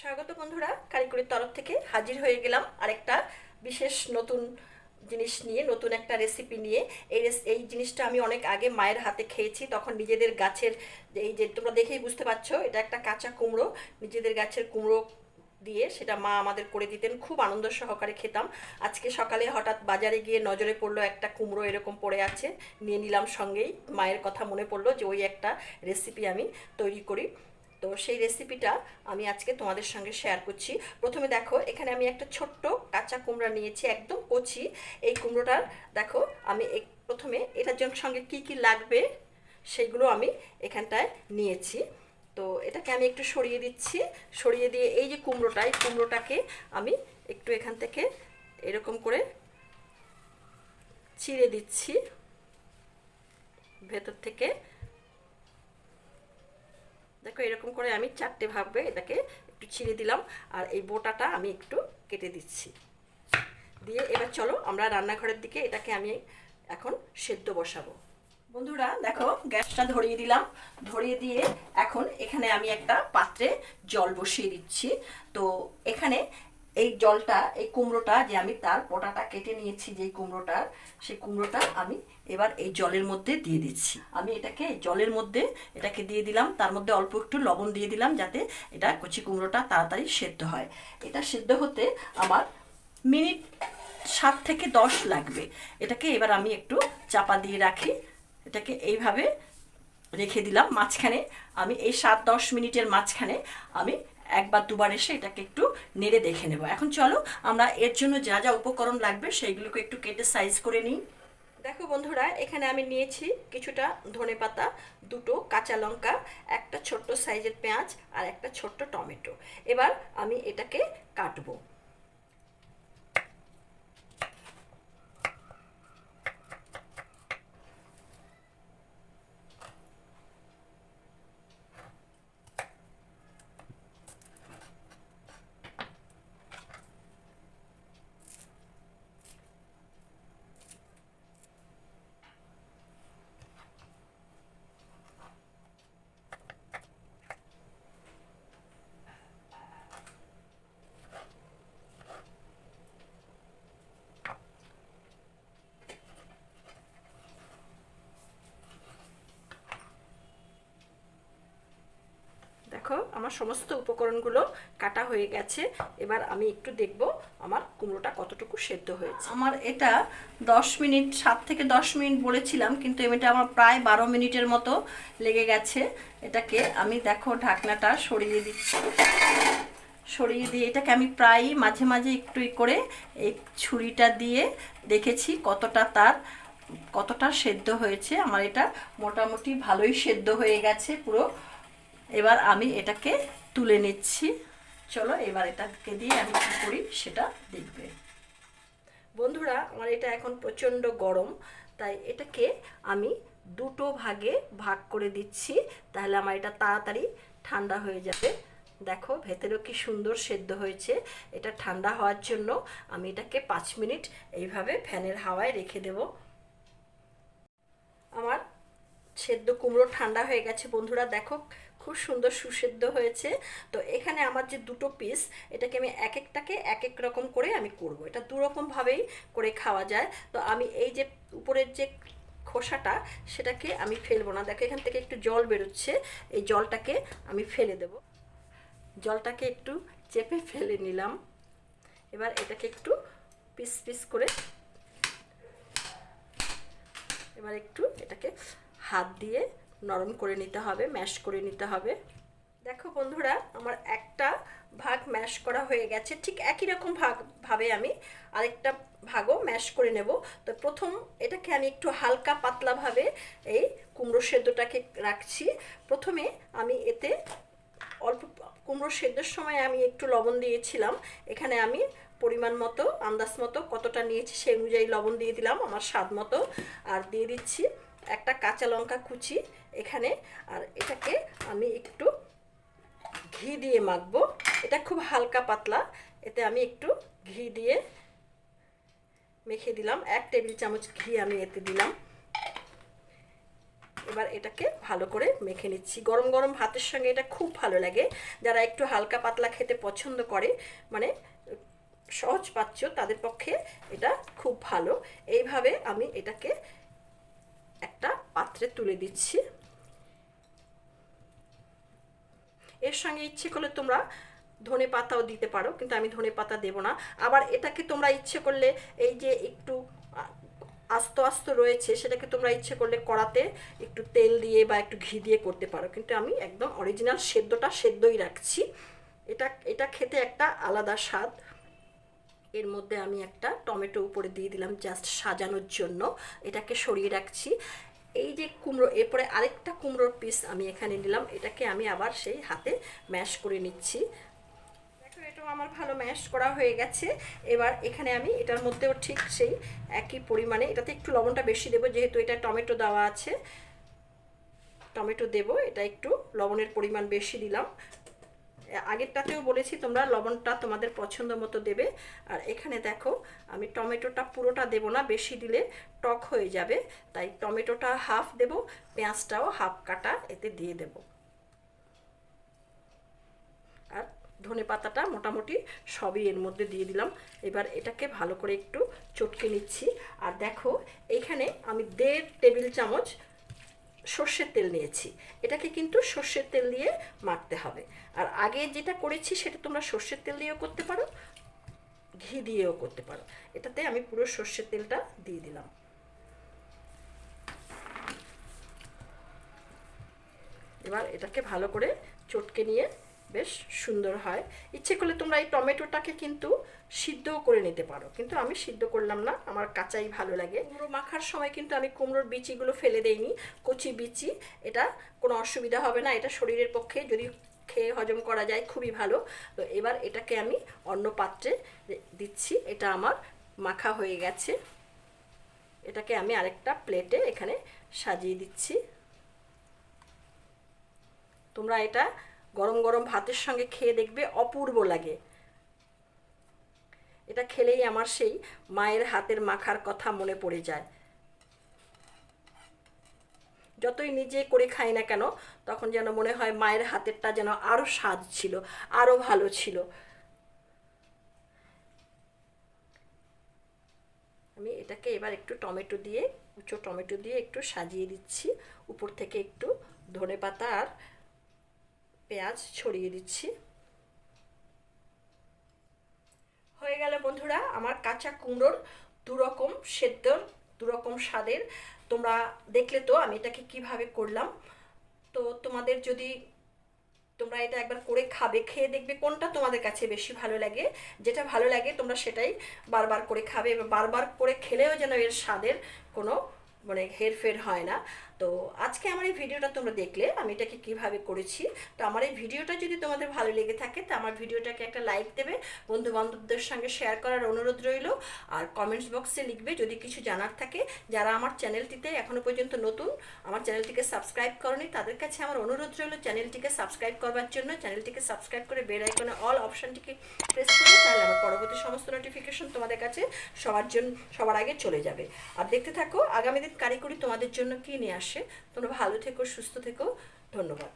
স্বাগত বন্ধুরা কারিগরির তরফ থেকে হাজির হয়ে গেলাম আরেকটা বিশেষ নতুন জিনিস নিয়ে, নতুন একটা রেসিপি নিয়ে। এই এই জিনিসটা আমি অনেক আগে মায়ের হাতে খেয়েছি, তখন নিজেদের গাছের এই যে তোমরা দেখেই বুঝতে পারছ, এটা একটা কাঁচা কুমড়ো। নিজেদের গাছের কুমড়ো দিয়ে সেটা মা আমাদের করে দিতেন, খুব আনন্দ সহকারে খেতাম। আজকে সকালে হঠাৎ বাজারে গিয়ে নজরে পড়ল একটা কুমড়ো এরকম পড়ে আছে, নিয়ে নিলাম সঙ্গেই। মায়ের কথা মনে পড়ল যে ওই একটা রেসিপি আমি তৈরি করি। তো সেই রেসিপিটা আমি আজকে তোমাদের সঙ্গে শেয়ার করছি। প্রথমে দেখো, এখানে আমি একটা ছোট্ট কাঁচা কুমড়া নিয়েছি, একদম কচি। এই কুমড়োটার দেখো, আমি প্রথমে এটার জন্য সঙ্গে কি কি লাগবে সেগুলো আমি এখানটায় নিয়েছি। তো এটাকে আমি একটু সরিয়ে দিচ্ছি। সরিয়ে দিয়ে এই যে কুমড়োটা, এই কুমড়োটাকে আমি একটু এখান থেকে এরকম করে চিড়ে দিচ্ছি। ভেতর থেকে দেখো এরকম করে আমি চারটে ভাববে এটাকে একটু ছিঁড়ে দিলাম, আর এই বোটাটা আমি একটু কেটে দিচ্ছি। দিয়ে এবার চলো আমরা রান্নাঘরের দিকে এটাকে আমি এখন সেদ্ধ বসাবো। বন্ধুরা, দেখো গ্যাসটা ধরিয়ে দিলাম। ধরিয়ে দিয়ে এখন এখানে আমি একটা পাত্রে জল বসিয়ে দিচ্ছি। তো এখানে এই জলটা, এই কুমড়োটা যে আমি তার পোটাটা কেটে নিয়েছি যে কুমড়োটার সেই কুমড়োটা আমি এবার এই জলের মধ্যে দিয়ে দিচ্ছি। আমি এটাকে জলের মধ্যে, এটাকে দিয়ে দিলাম, তার মধ্যে অল্প একটু লবণ দিয়ে দিলাম যাতে এটা কচি কুমড়োটা তাড়াতাড়ি সেদ্ধ হয়। এটা সেদ্ধ হতে আমার মিনিট সাত থেকে দশ লাগবে। এটাকে এবার আমি একটু চাপা দিয়ে রাখি। এটাকে এইভাবে রেখে দিলাম। মাঝখানে আমি এই সাত দশ মিনিটের মাঝখানে আমি একবার দুবার এসে এটাকে একটু নেড়ে দেখে নেব। এখন চলো, আমরা এর জন্য যা যা উপকরণ লাগবে সেইগুলোকে একটু কেটে সাইজ করে নিই। দেখো বন্ধুরা, এখানে আমি নিয়েছি কিছুটা ধনে পাতা, দুটো কাঁচা লঙ্কা, একটা ছোট্ট সাইজের পেঁয়াজ আর একটা ছোট্ট টমেটো। এবার আমি এটাকে কাটবো। দেখো, আমার সমস্ত উপকরণগুলো কাটা হয়ে গেছে। এবার আমি একটু দেখব আমার কুমড়োটা কতটুকু সেদ্ধ হয়েছে। আমার এটা দশ মিনিট, সাত থেকে দশ মিনিট বলেছিলাম, কিন্তু এটা আমার প্রায় বারো মিনিটের মতো লেগে গেছে। এটাকে আমি দেখো ঢাকনাটা সরিয়ে দিচ্ছি। সরিয়ে দিয়ে এটাকে আমি প্রায়ই মাঝে মাঝে একটু করে এই ছুরিটা দিয়ে দেখেছি কতটা তার, কতটা সেদ্ধ হয়েছে। আমার এটা মোটামুটি ভালোই সেদ্ধ হয়ে গেছে পুরো। এবার আমি এটাকে তুলে নিচ্ছি। চলো এবার এটাকে দিয়ে আমি কী করি সেটা দেখবে। বন্ধুরা, আমার এটা এখন প্রচণ্ড গরম, তাই এটাকে আমি দুটো ভাগে ভাগ করে দিচ্ছি। তাহলে আমার এটা তাড়াতাড়ি ঠান্ডা হয়ে যাবে। দেখো, ভেতরেও কি সুন্দর সেদ্ধ হয়েছে। এটা ঠান্ডা হওয়ার জন্য আমি এটাকে পাঁচ মিনিট এইভাবে ফ্যানের হাওয়ায় রেখে দেব। আমার সেদ্ধ কুমড়ো ঠান্ডা হয়ে গেছে বন্ধুরা, দেখো খুব সুন্দর সুসেদ্ধ হয়েছে। তো এখানে আমার যে দুটো পিস এটাকে আমি এক একটাকে এক এক রকম করে আমি করব। এটা দু রকমভাবেই করে খাওয়া যায়। তো আমি এই যে উপরের যে খোসাটা, সেটাকে আমি ফেলব না। দেখো এখান থেকে একটু জল বেরোচ্ছে। এই জলটাকে আমি ফেলে দেব। জলটাকে একটু চেপে ফেলে নিলাম। এবার এটাকে একটু পিস পিস করে এবার একটু এটাকে হাত দিয়ে নরম করে নিতে হবে ম্যাশ করে নিতে হবে। দেখো বন্ধুরা, আমার একটা ভাগ ম্যাশ করা হয়ে গেছে। ঠিক একই রকম ভাগ, ভাবে আমি আরেকটা ভাগও ম্যাশ করে নেব। তো প্রথম এটাকে আমি একটু হালকা পাতলাভাবে এই কুমড়ো সেদ্ধটাকে রাখছি। প্রথমে আমি এতে অল্প, কুমড়ো সেদ্ধর সময় আমি একটু লবণ দিয়েছিলাম। এখানে আমি পরিমাণ মতো, আন্দাজ মতো কতটা নিয়েছি সেই অনুযায়ী লবণ দিয়ে দিলাম আমার স্বাদ মতো। আর দিয়ে দিচ্ছি একটা কাঁচা লঙ্কা কুচি এখানে, আর এটাকে আমি একটু ঘি দিয়ে মাখবো। এটা খুব হালকা পাতলা, এতে আমি একটু ঘি দিয়ে মেখে দিলাম। এক টেবিল চামচ ঘি আমি এতে দিলাম। এবার এটাকে ভালো করে মেখে নিচ্ছি। গরম গরম ভাতের সঙ্গে এটা খুব ভালো লাগে। যারা একটু হালকা পাতলা খেতে পছন্দ করে মানে সহজ পাচ্ছ, তাদের পক্ষে এটা খুব ভালো। এইভাবে আমি এটাকে একটা পাত্রে তুলে দিচ্ছি। এর সঙ্গে ইচ্ছে করলে তোমরা ধনে পাতাও দিতে পারো, কিন্তু আমি ধনে পাতা দেবো না। আবার এটাকে তোমরা ইচ্ছে করলে এই যে একটু আস্ত আস্ত রয়েছে, সেটাকে তোমরা ইচ্ছে করলে কড়াতে একটু তেল দিয়ে বা একটু ঘি দিয়ে করতে পারো। কিন্তু আমি একদম অরিজিনাল সেদ্ধটা সেদ্ধই রাখছি। এটা এটা খেতে একটা আলাদা স্বাদ। এর মধ্যে আমি একটা টমেটো উপরে দিয়ে দিলাম জাস্ট সাজানোর জন্য। এটাকে সরিয়ে রাখছি। এই যে কুমড়ো, এরপরে আরেকটা কুমড়োর পিস আমি এখানে নিলাম। এটাকে আমি আবার সেই হাতে ম্যাশ করে নিচ্ছি। দেখো, এটাও আমার ভালো ম্যাশ করা হয়ে গেছে। এবার এখানে আমি এটার মধ্যেও ঠিক সেই একই পরিমাণে, এটাতে একটু লবণটা বেশি দেবো, যেহেতু এটা টমেটো দেওয়া আছে। টমেটো দেবো, এটা একটু লবণের পরিমাণ বেশি দিলাম। আগেরটাতেও বলেছি তোমরা লবণটা তোমাদের পছন্দ মতো দেবে। আর এখানে দেখো, আমি টমেটোটা পুরোটা দেব না, বেশি দিলে টক হয়ে যাবে। তাই টমেটোটা হাফ দেব, পেঁয়াজটাও হাফ কাটা, এতে দিয়ে দেব। আর ধনে পাতাটা মোটামুটি সবই এর মধ্যে দিয়ে দিলাম। এবার এটাকে ভালো করে একটু চটকে নিচ্ছি। আর দেখো, এখানে আমি দেড় টেবিল চামচ সর্ষের তেল নিয়েছি। এটাকে কিন্তু সর্ষের তেল দিয়ে মাখতে হবে। আর আগে যেটা করেছি সেটা তোমরা সর্ষের তেল দিয়েও করতে পারো, ঘি দিয়েও করতে পারো। এটাতে আমি পুরো সর্ষের তেলটা দিয়ে দিলাম। এবার এটাকে ভালো করে চটকে নিয়ে বেশ সুন্দর হয়। ইচ্ছে করলে তোমরা এই টমেটোটাকে কিন্তু সিদ্ধও করে নিতে পারো। কিন্তু আমি সিদ্ধ করলাম না, আমার কাঁচাই ভালো লাগে। কুমড়ো মাখার সময় কিন্তু আমি কুমড়োর বিচিগুলো ফেলে দেইনি, কচি বিচি। এটা কোনো অসুবিধা হবে না, এটা শরীরের পক্ষে যদি খেয়ে হজম করা যায় খুবই ভালো। তো এবার এটাকে আমি অন্য পাত্রে দিচ্ছি, এটা আমার মাখা হয়ে গেছে। এটাকে আমি আরেকটা প্লেটে এখানে সাজিয়ে দিচ্ছি। তোমরা এটা গরম গরম ভাতের সঙ্গে খেয়ে দেখবে অপূর্ব লাগে। এটা খেলেই আমার সেই মায়ের হাতের মাখার কথা মনে পড়ে যায়। যতই নিজে করে খাই না কেন, তখন যেন মনে হয় মায়ের হাতেরটা যেন আরও স্বাদ ছিল আরও ভালো ছিল। আমি এটাকে এবার একটু টমেটো দিয়ে কুচো টমেটো দিয়ে একটু সাজিয়ে দিচ্ছি। উপর থেকে একটু ধনে পাতা আর পেঁয়াজ ছড়িয়ে দিচ্ছি। হয়ে গেল বন্ধুরা, আমার কাঁচা কুমড়োর দুরকম সেদ্ধর, দুরকম স্বাদের। তোমরা দেখলে তো আমি এটাকে কীভাবে করলাম। তো তোমাদের যদি তোমরা এটা একবার করে খাবে, খেয়ে দেখবে কোনটা তোমাদের কাছে বেশি ভালো লাগে। যেটা ভালো লাগে তোমরা সেটাই বারবার করে খাবে বারবার করে খেলেও যেন এর স্বাদের কোনো মানে হেরফের হয় না। তো আজকে আমার এই ভিডিওটা তোমরা দেখলে, আমি এটাকে কীভাবে করেছি। তো আমার এই ভিডিওটা যদি তোমাদের ভালো লেগে থাকে, তো আমার ভিডিওটাকে একটা লাইক দেবে বন্ধু বান্ধবদের সঙ্গে শেয়ার করার অনুরোধ রইল। আর কমেন্টস বক্সে লিখবে যদি কিছু জানার থাকে। যারা আমার চ্যানেলটিতে এখনও পর্যন্ত নতুন, আমার চ্যানেলটিকে সাবস্ক্রাইব করনি, তাদের কাছে আমার অনুরোধ রইল চ্যানেলটিকে সাবস্ক্রাইব করবার জন্য। চ্যানেলটিকে সাবস্ক্রাইব করে বেল আইকনে অল অপশানটিকে প্রেস করে, তাহলে আমার পরবর্তী সমস্ত নোটিফিকেশন তোমাদের কাছে সবার জন্য সবার আগে চলে যাবে। আর দেখতে থাকো, আগামী দিন কারিগরি তোমাদের জন্য কী নিয়ে আসে। তোমরা ভালো থেকো সুস্থ থেকো। ধন্যবাদ।